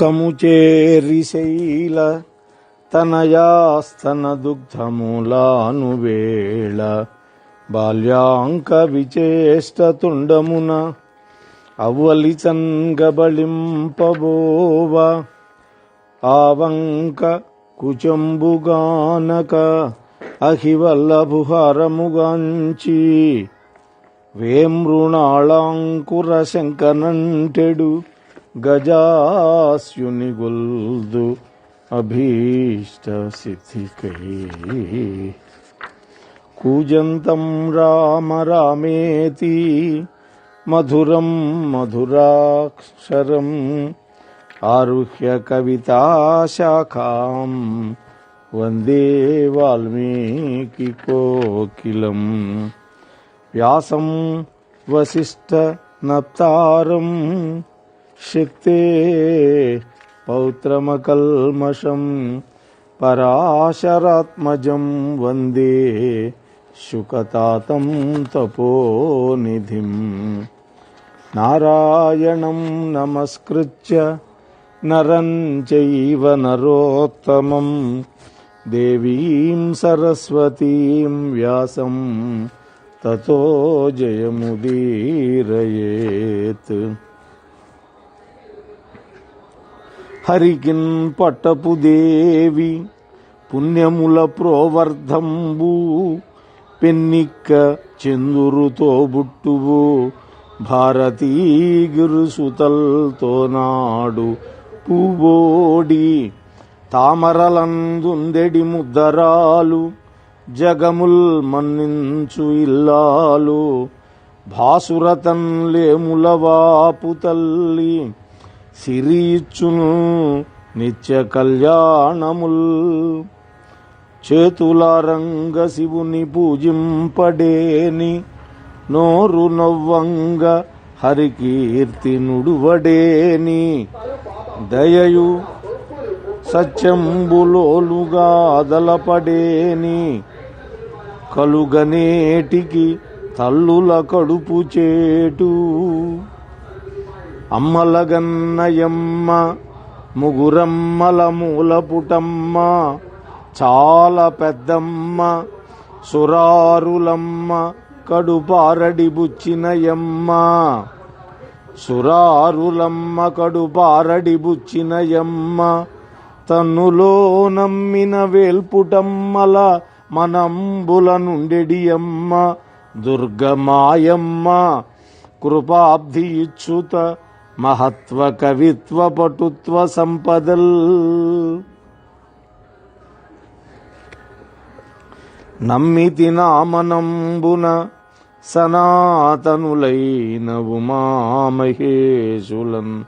అంకము చేరిశైల తనయాస్తన దుగ్ధములాను వేళ బాల్యాంక విచేష్టతుండమున అవ్వలిచంగబళింపబోవ ఆవంక కుచంబుగానక అహివల్లభుహారముగాంచి వేమృణాళాంకుర శంకనంటెడు गजास्युनिगुल्दु अभीष्टसिद्धिकैः कूजन्तं राम रामेति मधुरं मधुराक्षरम् आरुह्य कविताशाखां वंदे वाल्मीकिकोकिलम् व्यासं वसिष्ठनप्तारम् శక్తే పౌత్రమకల్మషం పరాశరాత్మజం వందే శుకతాతం తపోనిధిం. నారాయణం నమస్కృత్య నరం చైవ నరోత్తమం దేవీం సరస్వతీం వ్యాసం తతో జయముదీరయేత్. హరికిన్ పట్టపు దేవి పుణ్యముల ప్రోవర్ధంబు పెన్నిక్క చందురుతో బుట్టువు భారతీ గురుసుతల్తో నాడు పువ్వోడి తామరలందుందెడి ముద్దరాలు జగముల్ మన్నించు ఇల్లాలు భాసురతన్ లేములవాపు తల్లి సిరీచును నిత్య కళ్యాణముల్ చేతులారంగ శివుని పూజింపడేని నోరు నవ్వంగ హరికీర్తి నుడువడేని దయయు సత్యంబులోలుగా అదలపడేని కలుగనేటికి తల్లుల కడుపు చేటు అమ్మలగన్నయమ్మ ముగురమ్మల మూలపుటమ్మ చాలా పెద్దమ్మ సురారులమ్మ కడుపారడి బుచ్చినయమ్మ సురారులమ్మ కడుపారడి బుచ్చినయమ్మ తన్నులో నమ్మిన వేల్పుటమ్మల మనంబుల నుండెడియమ్మ దుర్గమాయమ్మ కృపాబ్ధి ఇచ్చుత మహత్వ కవిత్వ పటుత్వ సంపదల్ నమ్మితి నామనంబున సనాతనులైన ఉమామహేశులన్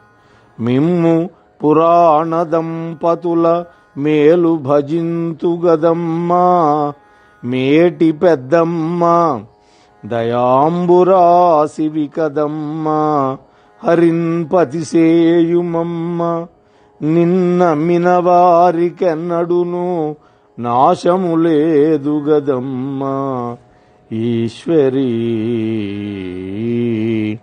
మిమ్ము పురాణ దంపతుల మేలు భజింతు గదమ్మా. మేటి పెద్దమ్మ. దయాంబురాశివి కదమ్మా. హరిన్పతిసేయుమమ్మ నిన్న మినవారికెన్నడును నాశము లేదు గదమ్మ. ఈశ్వరీ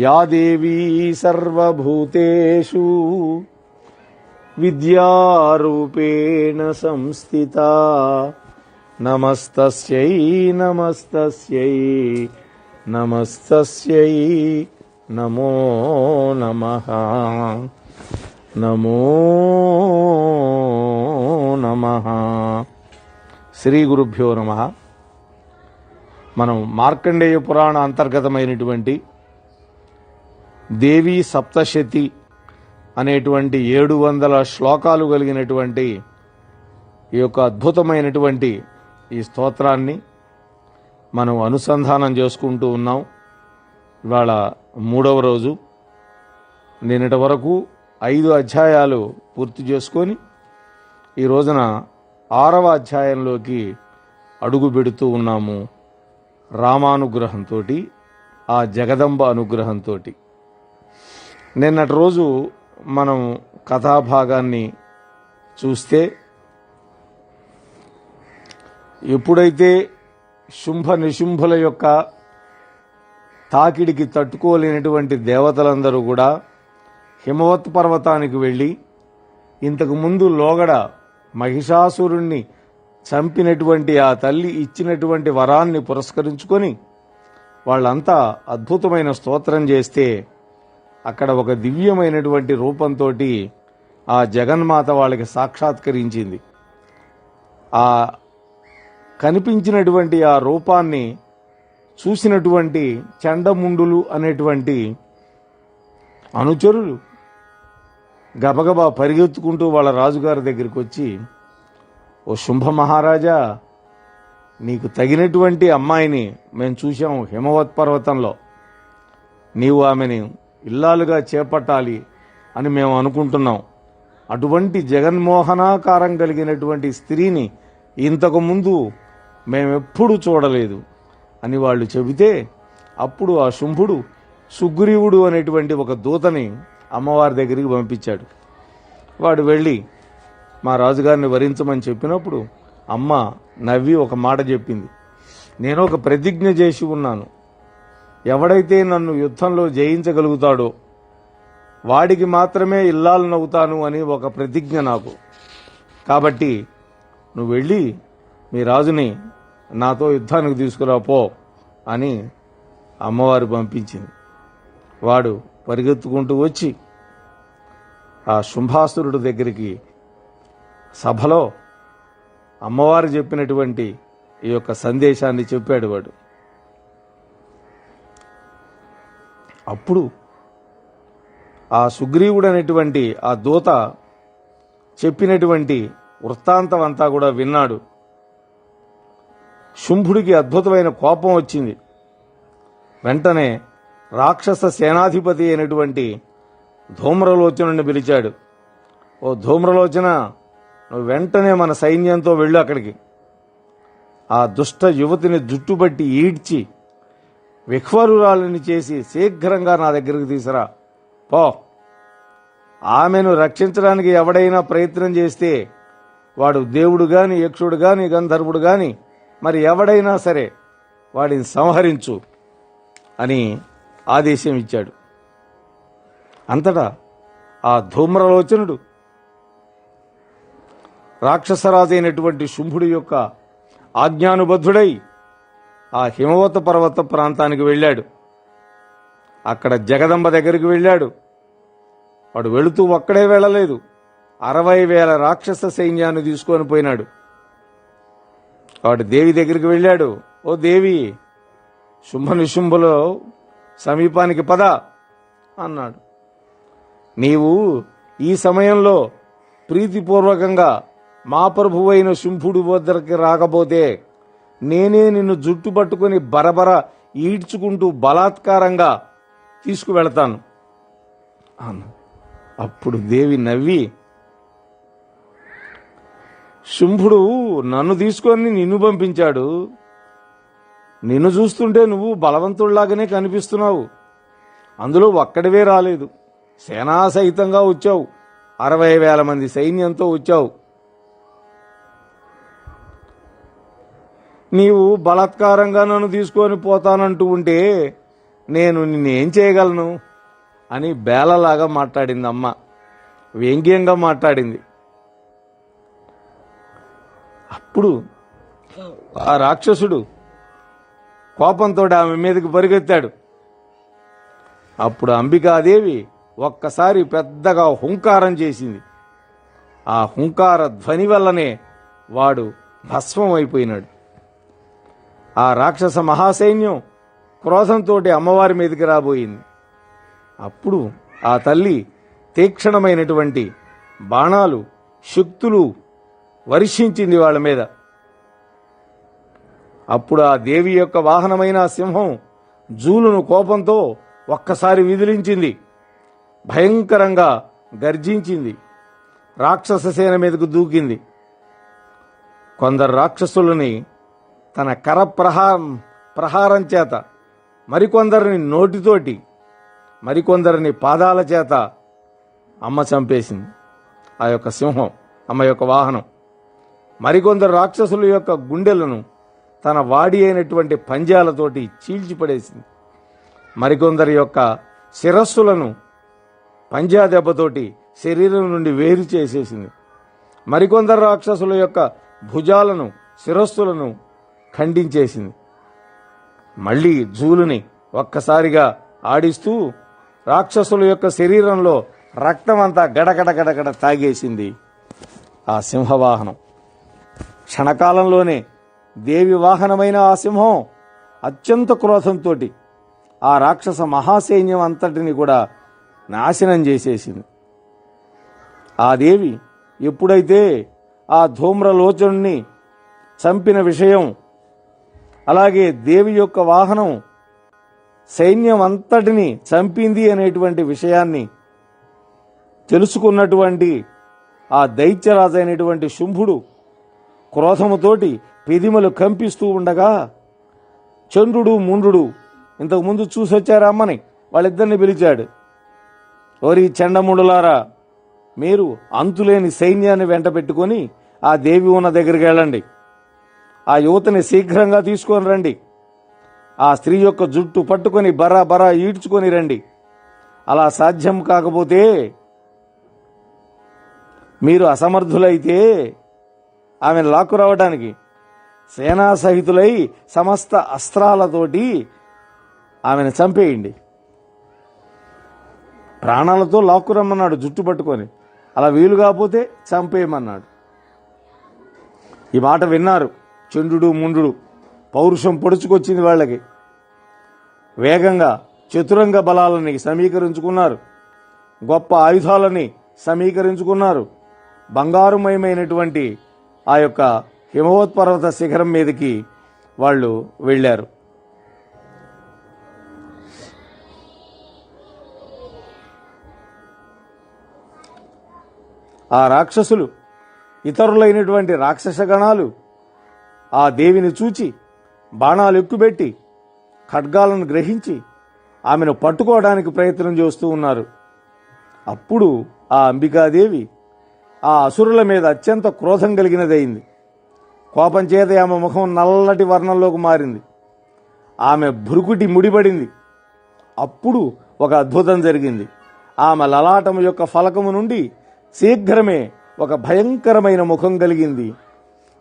యాదేవీ సర్వభూతేషు విద్యారూపేణ సంస్థిత. నమస్తస్యై నమస్తస్యై నమస్తస్యై. నమో నమః. నమో నమః. శ్రీ గురుభ్యో నమః. మనం మార్కండేయ పురాణ అంతర్గతమైనటువంటి దేవీ సప్తశతి అనేటువంటి ఏడు వందల శ్లోకాలు కలిగినటువంటి ఈ యొక్క అద్భుతమైనటువంటి ఈ స్తోత్రాన్ని మనం అనుసంధానం చేసుకుంటూ ఉన్నాం. ఇవాళ మూడవ రోజు. నిన్నటి వరకు ఐదు అధ్యాయాలు పూర్తి చేసుకొని ఈ రోజున ఆరవ అధ్యాయంలోకి అడుగు పెడుతూ ఉన్నాము రామానుగ్రహంతో ఆ జగదంబ అనుగ్రహంతో నిన్నటి రోజు మనం కథాభాగాన్ని చూస్తే ఎప్పుడైతే శుంభ నిశుంభుల యొక్క తాకిడికి తట్టుకోలేనటువంటి దేవతలందరూ కూడా హిమవత్ పర్వతానికి వెళ్ళి ఇంతకుముందు లోగడ మహిషాసురుణ్ణి చంపినటువంటి ఆ తల్లి ఇచ్చినటువంటి వరాన్ని పురస్కరించుకొని వాళ్ళంతా అద్భుతమైన స్తోత్రం చేస్తే అక్కడ ఒక దివ్యమైనటువంటి రూపంతో ఆ జగన్మాత వాళ్ళకి సాక్షాత్కరించింది. ఆ కనిపించినటువంటి ఆ రూపాన్ని చూసినటువంటి చండముండులు అనేటువంటి అనుచరులు గబగబా పరిగెత్తుకుంటూ వాళ్ళ రాజుగారి దగ్గరికి వచ్చి ఓ శుంభ మహారాజా నీకు తగినటువంటి అమ్మాయిని మేము చూసాం హిమవత్ పర్వతంలో. నీవు ఆమెని ఇల్లాలుగా చేపట్టాలి అని మేము అనుకుంటున్నాం. అటువంటి జగన్మోహనాకారం కలిగినటువంటి స్త్రీని ఇంతకు ముందు మేమెప్పుడు చూడలేదు. అని వాళ్ళు చెబితే అప్పుడు ఆ శుంభుడు సుగ్రీవుడు అనేటువంటి ఒక దూతని అమ్మవారి దగ్గరికి పంపించాడు. వాడు వెళ్ళి మా రాజుగారిని వరించమని చెప్పినప్పుడు అమ్మ నవ్వి ఒక మాట చెప్పింది. నేను ఒక ప్రతిజ్ఞ చేసి ఉన్నాను. ఎవడైతే నన్ను యుద్ధంలో జయించగలుగుతాడో వాడికి మాత్రమే ఇల్లాలు నవ్వుతాను అని ఒక ప్రతిజ్ఞ నాకు. కాబట్టి నువ్వు వెళ్ళి మీ రాజుని నాతో యుద్ధానికి తీసుకురా పో అని అమ్మవారు పంపించింది. వాడు పరిగెత్తుకుంటూ వచ్చి ఆ శుంభాసురుడు దగ్గరికి సభలో అమ్మవారు చెప్పినటువంటి ఈ యొక్క సందేశాన్ని చెప్పాడు వాడు. అప్పుడు ఆ సుగ్రీవుడు అనేటువంటి ఆ దూత చెప్పినటువంటి వృత్తాంతం అంతా కూడా విన్నాడు. శుంభుడికి అద్భుతమైన కోపం వచ్చింది. వెంటనే రాక్షస సేనాధిపతి అయినటువంటి ధూమ్రలోచనుని పిలిచాడు. ఓ ధూమ్రలోచన నువ్వు వెంటనే మన సైన్యంతో వెళ్ళు అక్కడికి. ఆ దుష్ట యువతిని జుట్టుబట్టి ఈడ్చి విహ్వరురాలిని చేసి శీఘ్రంగా నా దగ్గరికి తీసురా పో. ఆమెను రక్షించడానికి ఎవడైనా ప్రయత్నం చేస్తే వాడు దేవుడు గాని యక్షుడు గాని గంధర్వుడు గాని మరి ఎవడైనా సరే వాడిని సంహరించు అని ఆదేశం ఇచ్చాడు. అంతటా ఆ ధూమ్రలోచనుడు రాక్షసరాజైనటువంటి శుంభుడి యొక్క ఆజ్ఞానుబద్ధుడై ఆ హిమవత పర్వత ప్రాంతానికి వెళ్ళాడు. అక్కడ జగదంబ దగ్గరికి వెళ్ళాడు. వాడు వెళుతూ ఒక్కడే వెళ్ళలేదు. అరవై వేల రాక్షస సైన్యాన్ని తీసుకొని పోయినాడు. కాబట్టి దేవి దగ్గరికి వెళ్ళాడు. ఓ దేవి శుంభ నిశుంభులో సమీపానికి పద అన్నాడు. నీవు ఈ సమయంలో ప్రీతిపూర్వకంగా మా ప్రభువైన శుంభుడి వద్దరికి రాకపోతే నేనే నిన్ను జుట్టు పట్టుకుని బరబర ఈడ్చుకుంటూ బలాత్కారంగా తీసుకువెళతాను. అన్న అప్పుడు దేవి నవ్వి శుంభుడు నన్ను తీసుకొని నిన్ను పంపించాడు. నిన్ను చూస్తుంటే నువ్వు బలవంతుడిలాగానే కనిపిస్తున్నావు. అందులో ఒక్కడివే రాలేదు. సేనా సహితంగా వచ్చావు. అరవై వేల మంది సైన్యంతో వచ్చావు. నీవు బలాత్కారంగా నన్ను తీసుకొని పోతానంటూ ఉంటే నేను నిన్నేం చేయగలను? అని బేలలాగా మాట్లాడింది అమ్మ. వ్యంగ్యంగా మాట్లాడింది. అప్పుడు ఆ రాక్షసుడు కోపంతో ఆమె మీదకి పరిగెత్తాడు. అప్పుడు అంబికాదేవి ఒక్కసారి పెద్దగా హుంకారం చేసింది. ఆ హుంకార ధ్వని వల్లనే వాడు భస్మం అయిపోయినాడు ఆ రాక్షస మహాసైన్యం క్రోధంతో అమ్మవారి మీదకి రాబోయింది. అప్పుడు ఆ తల్లి తీక్షణమైనటువంటి బాణాలు శక్తులు వర్షించింది వాళ్ళ మీద. అప్పుడు ఆ దేవి యొక్క వాహనమైన సింహం జూలును కోపంతో ఒక్కసారి విదిలించింది. భయంకరంగా గర్జించింది. రాక్షస సేన మీదకు దూకింది. కొందరు రాక్షసులని తన కర ప్రహారం ప్రహారం చేత మరికొందరిని నోటితోటి మరికొందరిని పాదాల చేత అమ్మ చంపేసింది. ఆ యొక్క సింహం అమ్మ యొక్క వాహనం. మరికొందరు రాక్షసుల యొక్క గుండెలను తన వాడి అయినటువంటి పంజాలతోటి చీల్చిపడేసింది. మరికొందరి యొక్క శిరస్సులను పంజా దెబ్బతోటి శరీరం నుండి వేరు చేసేసింది. మరికొందరు రాక్షసుల యొక్క భుజాలను శిరస్సులను ఖండించేసింది. మళ్ళీ జూలుని ఒక్కసారిగా ఆడిస్తూ రాక్షసుల యొక్క శరీరంలో రక్తమంతా గడగడ గడగడ తాగేసింది ఆ సింహవాహనం. క్షణకాలంలోనే దేవి వాహనమైన ఆ సింహం అత్యంత క్రోధంతో ఆ రాక్షస మహాసైన్యం అంతటిని కూడా నాశనం చేసేసింది. ఆ దేవి ఎప్పుడైతే ఆ ధూమ్రలోచనుణ్ణి చంపిన విషయం అలాగే దేవి యొక్క వాహనం సైన్యం అంతటిని చంపింది అనేటువంటి విషయాన్ని తెలుసుకున్నటువంటి ఆ దైత్యరాజు అయినటువంటి శుంభుడు క్రోధముతోటి పెదిమలు కంపిస్తూ ఉండగా చంద్రుడు ముండ్రుడు ఇంతకుముందు చూసొచ్చారా అమ్మని? వాళ్ళిద్దరిని పిలిచాడు. ఓరి చండముండులారా మీరు అంతులేని సైన్యాన్ని వెంట పెట్టుకొని ఆ దేవి ఉన్న దగ్గరికి వెళ్ళండి. ఆ యువతని శీఘ్రంగా తీసుకొని రండి. ఆ స్త్రీ యొక్క జుట్టు పట్టుకొని బరా బరా ఈడ్చుకొని రండి. అలా సాధ్యం కాకపోతే మీరు అసమర్థులైతే ఆమెను లాక్కు రావడానికి. సేనా సహితులై సమస్త అస్త్రాలతోటి ఆమెను చంపేయండి. ప్రాణాలతో లాక్కు రమ్మన్నాడు జుట్టు పట్టుకొని. అలా వీలు కాకపోతే చంపేయమన్నాడు. ఈ మాట విన్నారు చండు ముండు పౌరుషం పొడుచుకొచ్చింది వాళ్ళకి. వేగంగా చతురంగ బలాలని సమీకరించుకున్నారు. గొప్ప ఆయుధాలని సమీకరించుకున్నారు. బంగారుమయమైనటువంటి ఆ యొక్క హిమవత్పర్వత శిఖరం మీదకి వాళ్ళు వెళ్ళారు. ఆ రాక్షసులు ఇతరులైనటువంటి రాక్షస గణాలు ఆ దేవిని చూచి బాణాలు ఎక్కుబెట్టి ఖడ్గాలను గ్రహించి ఆమెను పట్టుకోవడానికి ప్రయత్నం చేస్తూ ఉన్నారు. అప్పుడు ఆ అంబికాదేవి ఆ అసురుల మీద అత్యంత క్రోధం కలిగినదయింది. కోపం చేత ఆమె ముఖం నల్లటి వర్ణంలోకి మారింది. ఆమె భురుకుటి ముడిపడింది. అప్పుడు ఒక అద్భుతం జరిగింది. ఆమె లలాటము యొక్క ఫలకము నుండి శీఘ్రమే ఒక భయంకరమైన ముఖం కలిగింది.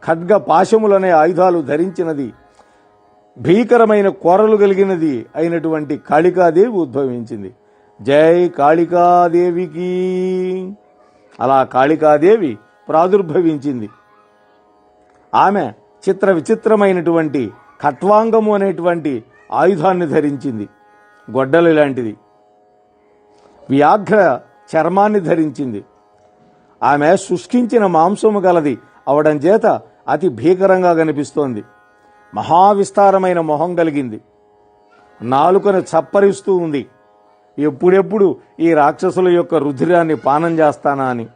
ఖడ్గ పాశములనే ఆయుధాలు ధరించినది. భీకరమైన కొరలు కలిగినది అయినటువంటి కాళికాదేవి ఉద్భవించింది. జై కాళికాదేవికి. అలా కాళికాదేవి ప్రాదుర్భవించింది. ఆమె చిత్ర విచిత్రమైనటువంటి ఖట్వాంగము అనేటువంటి ఆయుధాన్ని ధరించింది. గొడ్డలు లాంటిది. వ్యాఘ్ర చర్మాన్ని ధరించింది. ఆమె శుష్కించిన మాంసము గలది అవడం చేత అతి భీకరంగా కనిపిస్తోంది. మహావిస్తారమైన మొహం కలిగింది. నాలుకను చప్పరిస్తూ ఉంది. ఎప్పుడెప్పుడు ఈ రాక్షసుల యొక్క రుధిరాన్ని పానం చేస్తానా అని.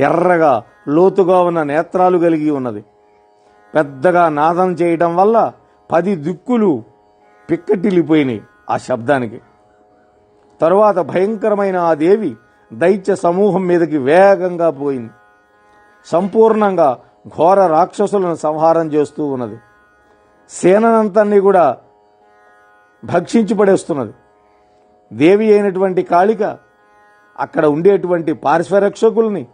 ఎర్రగా లోతుగా ఉన్న నేత్రాలు కలిగి ఉన్నది. పెద్దగా నాదం చేయటం వల్ల పది దిక్కులు పిక్కటిల్లిపోయినాయి ఆ శబ్దానికి. తరువాత భయంకరమైన ఆ దేవి దైత్య సమూహం మీదకి వేగంగా పోయింది. సంపూర్ణంగా ఘోర రాక్షసులను సంహారం చేస్తూ ఉన్నది. సేనంతన్ని కూడా భక్షించి పడేస్తున్నది. దేవి అయినటువంటి కాళిక అక్కడ ఉండేటువంటి పార్శ్వరక్షకుల్ని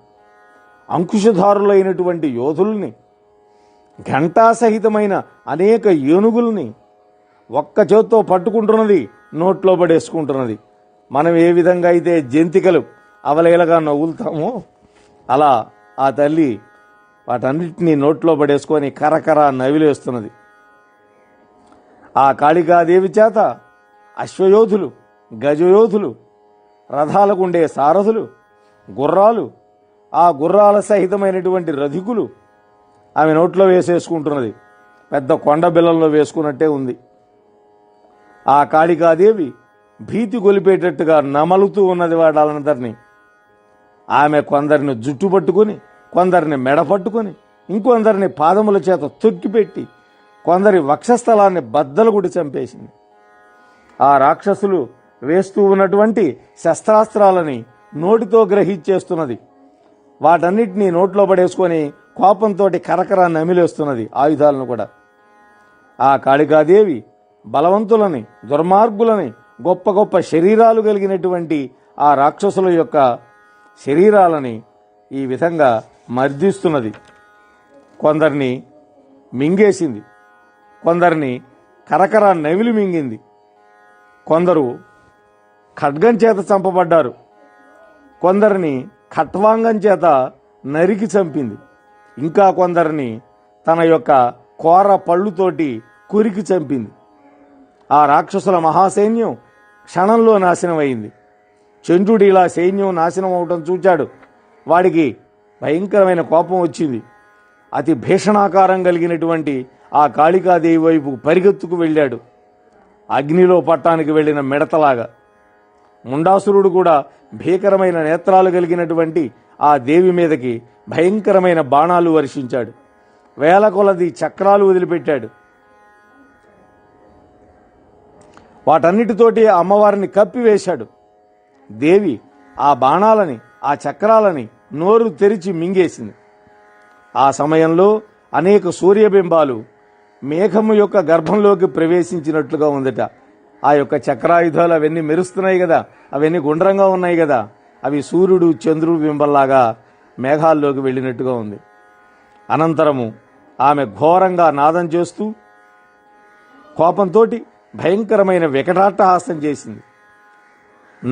అంకుశధారులైనటువంటి యోధుల్ని ఘంటాసహితమైన అనేక ఏనుగుల్ని ఒక్క చేత్తో పట్టుకుంటున్నది నోట్లో పడేసుకుంటున్నది. మనం ఏ విధంగా అయితే జంతికలు అవలేలగా నవ్వులుతామో అలా ఆ తల్లి వాటన్నిటినీ నోట్లో పడేసుకొని కరకర నవిలేస్తున్నది. ఆ కాళికాదేవి చేత అశ్వయోధులు గజయోధులు రథాలకుండే సారథులు గుర్రాలు ఆ గుర్రాల సహితమైనటువంటి రధికులు ఆమె నోట్లో వేసేసుకుంటున్నది. పెద్ద కొండ బిళ్ళల్లో వేసుకున్నట్టే ఉంది. ఆ కాళికాదేవి భీతి గొలిపేటట్టుగా నమలుతూ ఉన్నది వాళ్ళందరినీ ఆమె కొందరిని జుట్టు పట్టుకొని కొందరిని మెడ పట్టుకొని ఇంకొందరిని పాదముల చేత తొక్కిపెట్టి కొందరి వక్షస్థలాన్ని బద్దలు గుడి చంపేసింది. ఆ రాక్షసులు వేస్తూ ఉన్నటువంటి శస్త్రాస్త్రాలని నోటితో గ్రహించేస్తున్నది. వాటన్నిటినీ నోట్లో పడేసుకొని కోపంతో కరకర నమిలేస్తున్నది ఆయుధాలను కూడా. ఆ కాళికాదేవి బలవంతులని దుర్మార్గులని గొప్ప గొప్ప శరీరాలు కలిగినటువంటి ఆ రాక్షసుల యొక్క శరీరాలని ఈ విధంగా మర్దిస్తున్నది. కొందరిని మింగేసింది. కొందరిని కరకర నవిలి మింగింది. కొందరు ఖడ్గం చేత చంపబడ్డారు. కొందరిని ఖట్వాంగం చేత నరికి చంపింది. ఇంకా కొందరిని తన యొక్క కోర పళ్ళుతోటి కురికి చంపింది. ఆ రాక్షసుల మహాసైన్యం క్షణంలో నాశనమైంది. చంద్రుడు ఇలా సైన్యం నాశనం అవటం చూచాడు. వాడికి భయంకరమైన కోపం వచ్చింది. అతి భీషణాకారం కలిగినటువంటి ఆ కాళికాదేవి వైపు పరిగెత్తుకు వెళ్ళాడు. అగ్నిలో పట్టానికి వెళ్ళిన మిడతలాగా ముండాసురుడు కూడా భీకరమైన నేత్రాలు కలిగినటువంటి ఆ దేవి మీదకి భయంకరమైన బాణాలు వర్షించాడు. వేల కొలది చక్రాలు వదిలిపెట్టాడు. వాటన్నిటితోటి అమ్మవారిని కప్పివేశాడు. దేవి ఆ బాణాలని ఆ చక్రాలని నోరు తెరిచి మింగేసింది. ఆ సమయంలో అనేక సూర్యబింబాలు మేఘము యొక్క గర్భంలోకి ప్రవేశించినట్లుగా ఉందట. ఆ యొక్క చక్రాయుధాలు అవన్నీ మెరుస్తున్నాయి కదా. అవన్నీ గుండ్రంగా ఉన్నాయి కదా. అవి సూర్యుడు చంద్రుడు బింబల్లాగా మేఘాల్లోకి వెళ్ళినట్టుగా ఉంది. అనంతరము ఆమె ఘోరంగా నాదం చేస్తూ కోపంతోటి భయంకరమైన వికటాట్టహాసం చేసింది.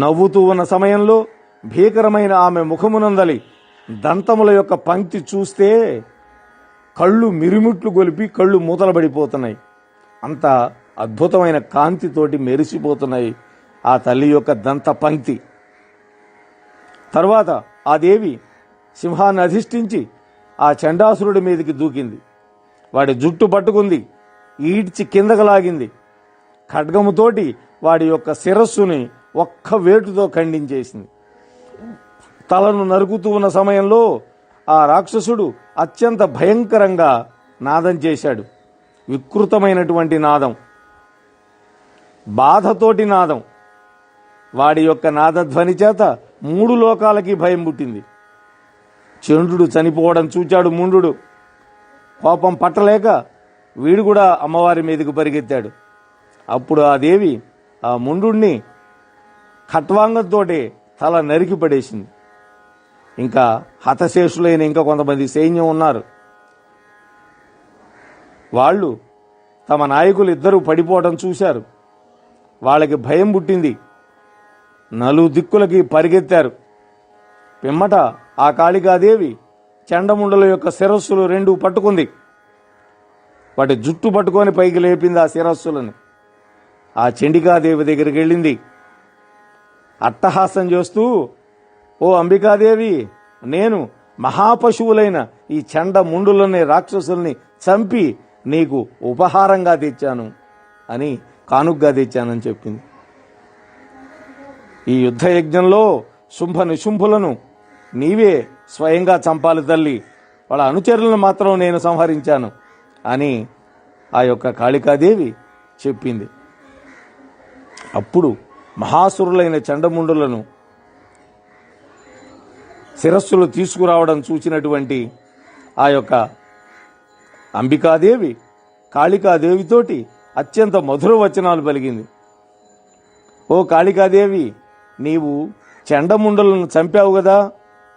నవ్వుతూ ఉన్న సమయంలో భీకరమైన ఆమె ముఖమునందలి దంతముల యొక్క పంక్తి చూస్తే కళ్ళు మిరుమిట్లు గొలిపి కళ్ళు మూతలబడిపోతున్నాయి. అంత అద్భుతమైన కాంతితోటి మెరిసిపోతున్నాయి ఆ తల్లి యొక్క దంత పంక్తి. తర్వాత ఆ దేవి సింహాన్ని అధిష్ఠించి ఆ చండాసురుడి మీదకి దూకింది. వాడి జుట్టు పట్టుకుంది ఈడ్చి కిందకు లాగింది. ఖడ్గముతోటి వాడి యొక్క శిరస్సుని ఒక్క వేటుతో ఖండించేసింది. తలను నరుకుతూ ఉన్న సమయంలో ఆ రాక్షసుడు అత్యంత భయంకరంగా నాదం చేశాడు. వికృతమైనటువంటి నాదం. బాధతోటి నాదం. వాడి యొక్క నాదధ్వని చేత మూడు లోకాలకి భయం పుట్టింది. చంద్రుడు చనిపోవడం చూచాడు ముండు. కోపం పట్టలేక వీడు కూడా అమ్మవారి మీదకు పరిగెత్తాడు. అప్పుడు ఆ దేవి ఆ ముండుణ్ణి ఖట్వాంగంతోటి తల నరికి పడేసింది. ఇంకా హతశేషులైన ఇంకా కొంతమంది సైన్యం ఉన్నారు. వాళ్ళు తమ నాయకులు ఇద్దరు పడిపోవడం చూశారు. వాళ్ళకి భయం పుట్టింది. నలు దిక్కులకి పరిగెత్తారు. పిమ్మట ఆ కాళికాదేవి చండముండల యొక్క శిరస్సులు రెండు పట్టుకుంది. వాటి జుట్టు పట్టుకొని పైకి లేపింది ఆ శిరస్సులను. ఆ చండికాదేవి దగ్గరికి వెళ్ళింది. అట్టహాసం చేస్తూ ఓ అంబికాదేవి నేను మహాపశువులైన ఈ చండ ముండులని రాక్షసుల్ని చంపి నీకు ఉపహారంగా తెచ్చాను అని కానుగ్గా తెచ్చానని చెప్పింది. ఈ యుద్ధ యజ్ఞంలో శుంభ నిశుంభులను నీవే స్వయంగా చంపాలి తల్లి. వాళ్ళ అనుచరులను మాత్రం నేను సంహరించాను అని ఆ యొక్క కాళికాదేవి చెప్పింది. అప్పుడు మహాసురులైన చండముండులను శిరస్సులు తీసుకురావడం చూసినటువంటి ఆ యొక్క అంబికాదేవి కాళికాదేవితోటి అత్యంత మధుర వచనాలు పలిగింది ఓ కాళికాదేవి నీవు చెండముండలను చంపావు కదా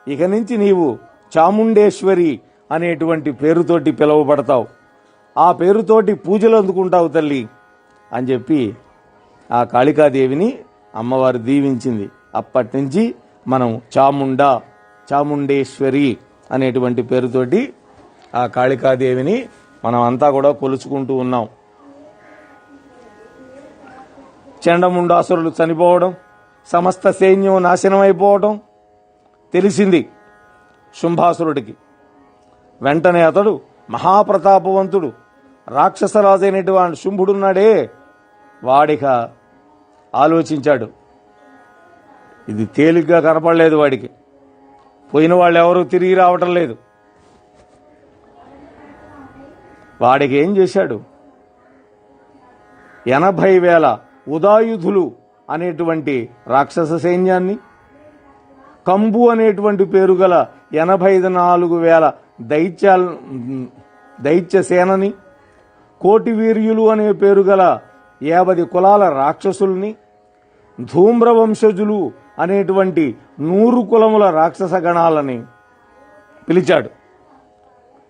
ఇక నుంచి నీవు చాముండేశ్వరి అనేటువంటి పేరుతోటి పిలువబడతావు. ఆ పేరుతోటి పూజలు అందుకుంటావు తల్లి అని చెప్పి ఆ కాళికాదేవిని అమ్మవారు దీవించింది. అప్పటి నుంచి మనం చాముండ చాముండేశ్వరి అనేటువంటి పేరుతోటి ఆ కాళికాదేవిని మనం అంతా కూడా కొలుచుకుంటూ ఉన్నాం. చండముండాసురులు చనిపోవడం సమస్త సైన్యం నాశనమైపోవడం తెలిసింది శుంభాసురుడికి. వెంటనే అతడు మహాప్రతాపవంతుడు రాక్షసరాజైనటువంటి శుంభుడున్నాడే వాడిక ఆలోచించాడు. ఇది తేలిగ్గా కనపడలేదు వాడికి. పోయిన వాళ్ళు ఎవరూ తిరిగి రావటం లేదు. వాడికి ఏం చేశాడు? ఎనభై వేల ఉదాయుధులు అనేటువంటి రాక్షస సైన్యాన్ని కంబు అనేటువంటి పేరు గల ఎనభై నాలుగు వేల దైత్య దైత్య సేనని కోటి వీర్యులు అనే పేరు గల యాభై కులాల రాక్షసుల్ని ధూమ్రవంశజులు అనేటువంటి నూరు కులముల రాక్షస గణాలని పిలిచాడు.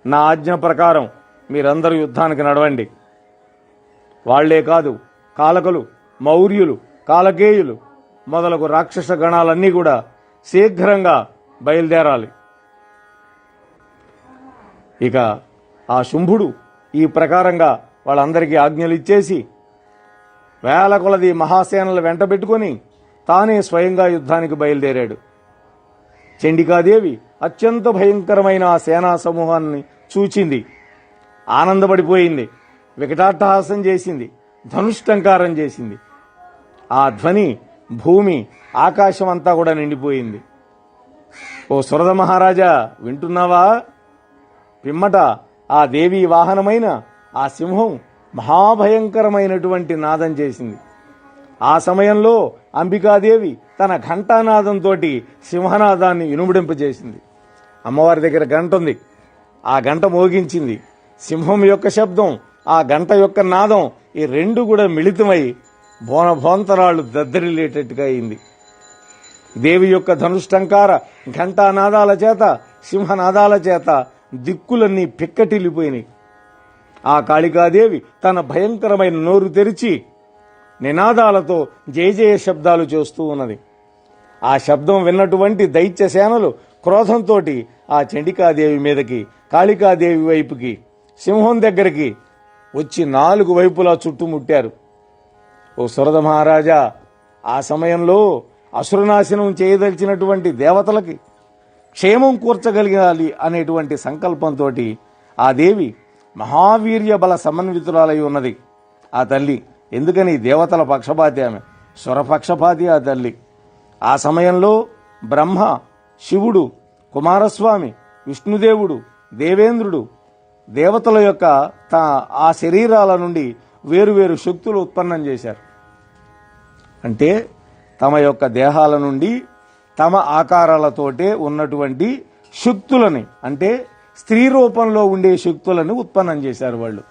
నా ఆజ్ఞ ప్రకారం మీరందరూ యుద్ధానికి నడవండి. వాళ్ళే కాదు కాలకలు. మౌర్యులు కాలకేయులు మొదలగు రాక్షస గణాలన్నీ కూడా శీఘ్రంగా బయలుదేరాలి. ఇక ఆ శుంభుడు ఈ ప్రకారంగా వాళ్ళందరికీ ఆజ్ఞలు ఇచ్చేసి వేల కొలది మహాసేనలు వెంట పెట్టుకొని తానే స్వయంగా యుద్ధానికి బయలుదేరాడు. చండికాదేవి అత్యంత భయంకరమైన ఆ సేనా సమూహాన్ని చూచింది. ఆనందపడిపోయింది. వికటాట్టహాసం చేసింది. ధనుష్టంకారం చేసింది. ఆ ధ్వని భూమి ఆకాశం అంతా కూడా నిండిపోయింది. ఓ సురద మహారాజా వింటున్నావా? పిమ్మట ఆ దేవి వాహనమైన ఆ సింహం మహాభయంకరమైనటువంటి నాదం చేసింది. ఆ సమయంలో అంబికాదేవి తన ఘంటానాదంతో సింహనాదాన్ని ఇనుముడింపజేసింది. అమ్మవారి దగ్గర గంట ఉంది. ఆ గంట మోగించింది. సింహం యొక్క శబ్దం ఆ గంట యొక్క నాదం ఈ రెండు కూడా మిళితమై బోన భోంతరాళ్ళు దద్దరిల్లేటట్టుగా అయింది. దేవి యొక్క ధనుష్టంకార ఘంటానాదాల చేత సింహనాదాల చేత దిక్కులన్నీ పిక్కటిల్లిపోయినాయి. ఆ కాళికాదేవి తన భయంకరమైన నోరు తెరిచి నినాదాలతో జయ జయ శబ్దాలు చేస్తూ ఉన్నది. ఆ శబ్దం విన్నటువంటి దైత్య సేనలు క్రోధంతో ఆ చండికాదేవి మీదకి కాళికాదేవి వైపుకి సింహం దగ్గరికి వచ్చి నాలుగు వైపులా చుట్టుముట్టారు. ఓ సురద మహారాజా ఆ సమయంలో అసురనాశనం చేయదలిచినటువంటి దేవతలకి క్షేమం కూర్చగలగాలి అనేటువంటి సంకల్పంతో ఆ దేవి మహావీర్య బల సమన్వితురాలై ఉన్నది ఆ తల్లి. ఎందుకని? దేవతల పక్షపాతి ఆమె. స్వరపక్షపాతి ఆ తల్లి. ఆ సమయంలో బ్రహ్మ శివుడు కుమారస్వామి విష్ణుదేవుడు దేవేంద్రుడు దేవతల యొక్క తా ఆ శరీరాల నుండి వేరువేరు శక్తులు ఉత్పన్నం చేశారు. అంటే తమ యొక్క దేహాల నుండి తమ ఆకారాలతోటే ఉన్నటువంటి శక్తులని అంటే స్త్రీ రూపంలో ఉండే శక్తులను ఉత్పన్నం చేశారు వాళ్ళు.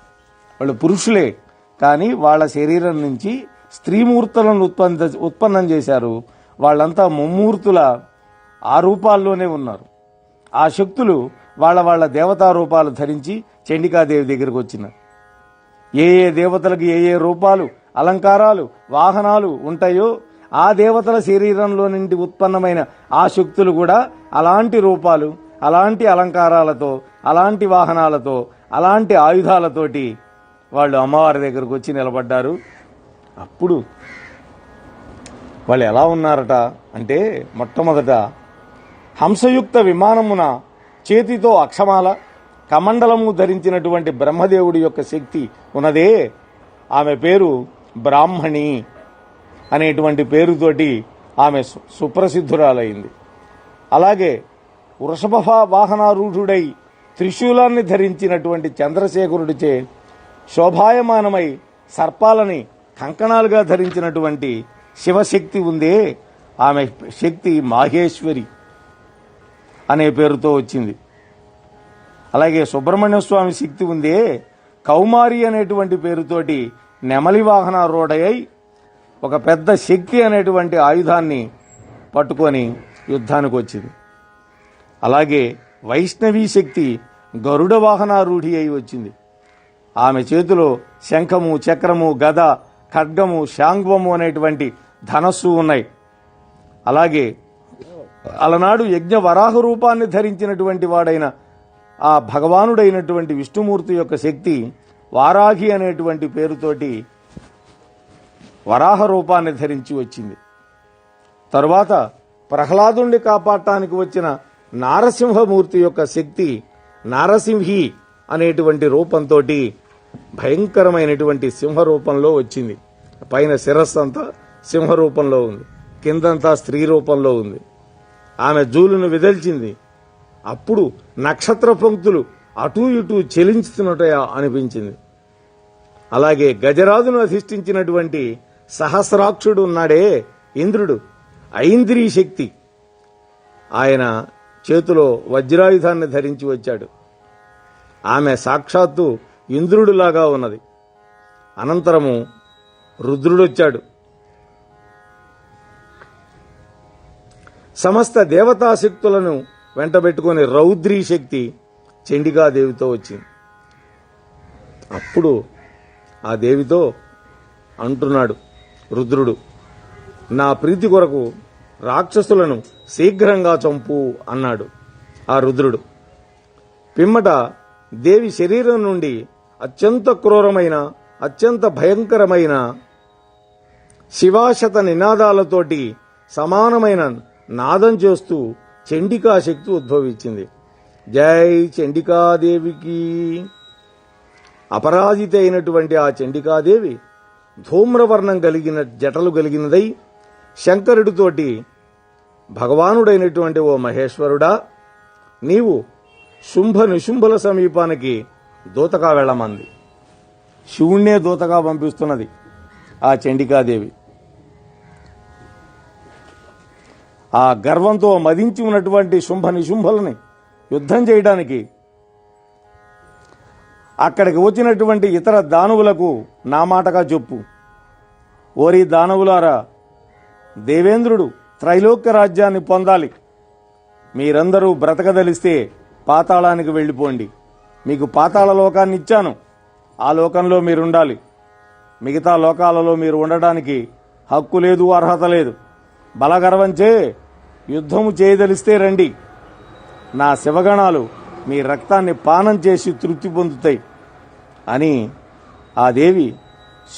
వాళ్ళు పురుషులే కానీ వాళ్ళ శరీరం నుంచి స్త్రీమూర్తులను ఉత్పన్న ఉత్పన్నం చేశారు. వాళ్ళంతా ముమ్మూర్తుల ఆ రూపాల్లోనే ఉన్నారు. ఆ శక్తులు వాళ్ళ వాళ్ళ దేవతా రూపాలు ధరించి చండికాదేవి దగ్గరకు వచ్చినారు. ఏ ఏ దేవతలకు ఏ ఏ రూపాలు అలంకారాలు వాహనాలు ఉంటాయో ఆ దేవతల శరీరంలో నుండి ఉత్పన్నమైన ఆ శక్తులు కూడా అలాంటి రూపాలు అలాంటి అలంకారాలతో అలాంటి వాహనాలతో అలాంటి ఆయుధాలతోటి వాళ్ళు అమ్మవారి దగ్గరకు వచ్చి నిలబడ్డారు. అప్పుడు వాళ్ళు ఎలా ఉన్నారట అంటే మొట్టమొదట హంసయుక్త విమానమున చేతితో అక్షమాల కమండలము ధరించినటువంటి బ్రహ్మదేవుడి యొక్క శక్తి ఉన్నదే. ఆమె పేరు బ్రాహ్మణి అనేటువంటి పేరుతోటి ఆమె సు- సుప్రసిద్ధురాలైంది. అలాగే వృషభ వాహనారూఢుడై త్రిశూలాన్ని ధరించినటువంటి చంద్రశేఖరుడిచే శోభాయమానమై సర్పాలని కంకణాలుగా ధరించినటువంటి శివశక్తి ఉందే. ఆమె శక్తి మాహేశ్వరి అనే పేరుతో వచ్చింది. అలాగే సుబ్రహ్మణ్య స్వామి శక్తి ఉందే కౌమారి అనేటువంటి పేరుతోటి నెమలి వాహన రోడయ్యి ఒక పెద్ద శక్తి అనేటువంటి ఆయుధాన్ని పట్టుకొని యుద్ధానికి వచ్చింది. అలాగే వైష్ణవీ శక్తి గరుడ వాహనారూఢి అయి వచ్చింది. ఆమె చేతిలో శంఖము చక్రము గద ఖడ్గము శాంగ్వము అనేటువంటి ధనస్సు ఉన్నాయి. అలాగే అలనాడు యజ్ఞ వరాహ రూపాన్ని ధరించినటువంటి వాడైన ఆ భగవానుడైనటువంటి విష్ణుమూర్తి యొక్క శక్తి వారాహి అనేటువంటి పేరుతోటి వరాహ రూపాన్ని ధరించి వచ్చింది. తరువాత ప్రహ్లాదుణ్ణి కాపాడటానికి వచ్చిన నారసింహమూర్తి యొక్క శక్తి నారసింహి అనేటువంటి రూపంతో భయంకరమైనటువంటి సింహ రూపంలో వచ్చింది. పైన శిరస్సు అంతా సింహ రూపంలో ఉంది. కిందంతా స్త్రీ రూపంలో ఉంది. ఆమె జూలును విదల్చింది. అప్పుడు నక్షత్ర పంక్తులు అటూ ఇటూ చెలించుతున్నట అనిపించింది. అలాగే గజరాజును అధిష్ఠించినటువంటి సహస్రాక్షుడు ఉన్నాడే ఇంద్రుడు ఐంద్రీ శక్తి. ఆయన చేతిలో వజ్రాయుధాన్ని ధరించి వచ్చాడు. ఆమె సాక్షాత్తు ఇంద్రుడిలాగా ఉన్నది. అనంతరము రుద్రుడొచ్చాడు. సమస్త దేవతాశక్తులను వెంటబెట్టుకుని రౌద్రీ శక్తి చండికాదేవితో వచ్చింది. అప్పుడు ఆ దేవితో అంటున్నాడు రుద్రుడు నా ప్రీతి కొరకు రాక్షసులను శీఘ్రంగా చంపు అన్నాడు ఆ రుద్రుడు. పిమ్మట దేవి శరీరం నుండి అత్యంత క్రూరమైన అత్యంత భయంకరమైన శివాశత నినాదాలతోటి సమానమైన నాదం చేస్తూ చండికా శక్తి ఉద్భవించింది. జై చండికాదేవికి. అపరాజిత అయినటువంటి ఆ చండికాదేవి ధూమ్రవర్ణం కలిగిన జటలు కలిగినదై శంకరుడితోటి భగవానుడైనటువంటి ఓ మహేశ్వరుడా నీవు శుంభ నిశుంభుల సమీపానికి దూతగా వెళ్ళమంది. శివుణ్ణే దూతగా పంపిస్తున్నది ఆ చండికాదేవి. ఆ గర్వంతో మదించి ఉన్నటువంటి శుంభ నిశుంభులని యుద్ధం చేయడానికి అక్కడికి వచ్చినటువంటి ఇతర దానవులకు నా మాటగా చెప్పు. ఓరి దానవులారా దేవేంద్రుడు త్రైలోక్య రాజ్యాన్ని పొందాలి. మీరందరూ బ్రతకదలిస్తే పాతాళానికి వెళ్ళిపోండి. మీకు పాతాళ లోకాన్ని ఇచ్చాను. ఆ లోకంలో మీరుండాలి. మిగతా లోకాలలో మీరు ఉండడానికి హక్కు లేదు అర్హత లేదు. బలగర్వంచే యుద్ధము చేయదలిస్తే రండి. నా శివగణాలు మీ రక్తాన్ని పానం చేసి తృప్తి పొందుతాయి అని ఆ దేవి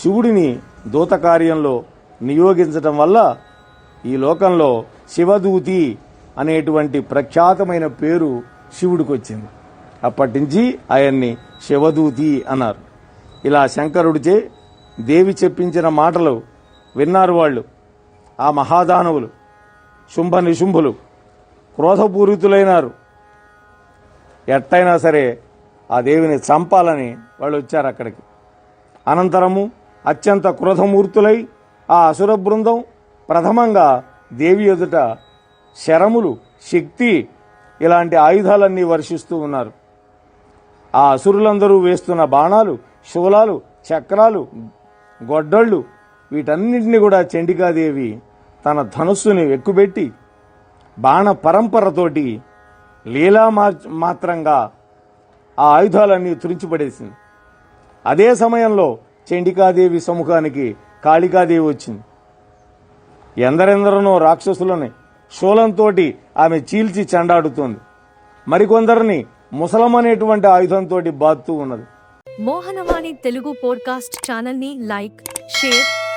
శివుడిని దూత కార్యంలో నియోగించటం వల్ల ఈ లోకంలో శివదూతి అనేటువంటి ప్రఖ్యాతమైన పేరు శివుడికి వచ్చింది అప్పటి నుంచి ఆయన్ని శివదూతి అన్నారు. ఇలా శంకరుడిచే దేవి చెప్పించిన మాటలు విన్నారు వాళ్ళు. ఆ మహాదానవులు శుంభ నిశుంభులు క్రోధపూరితులైనారు. ఎట్టయినా సరే ఆ దేవిని చంపాలని వాళ్ళు వచ్చారు అక్కడికి. అనంతరము అత్యంత క్రోధమూర్తులై ఆ అసుర బృందం ప్రథమంగా దేవి ఎదుట శరములు శక్తి ఇలాంటి ఆయుధాలన్నీ వర్షిస్తూ ఉన్నారు. ఆ అసురులందరూ వేస్తున్న బాణాలు శూలాలు చక్రాలు గొడ్డళ్ళు వీటన్నింటిని కూడా చండికాదేవి తన ధనుస్సుని ఎక్కుబెట్టి బాణ పరంపరతోటి లీలా మా- మాత్రంగా ఆ ఆయుధాలన్నీ తురించిపడేసింది అదే సమయంలో చండికాదేవి సముఖానికి కాళికాదేవి వచ్చింది. ఎందరెందరనో రాక్షసులని శూలంతో ఆమె చీల్చి చెండాడుతోంది. మరికొందరిని ముసలం అనేటువంటి ఆయుధంతో బాదుతూ ఉన్నది. మోహనవాణి తెలుగు పోడ్కాస్ట్ ఛానల్ని లైక్ షేర్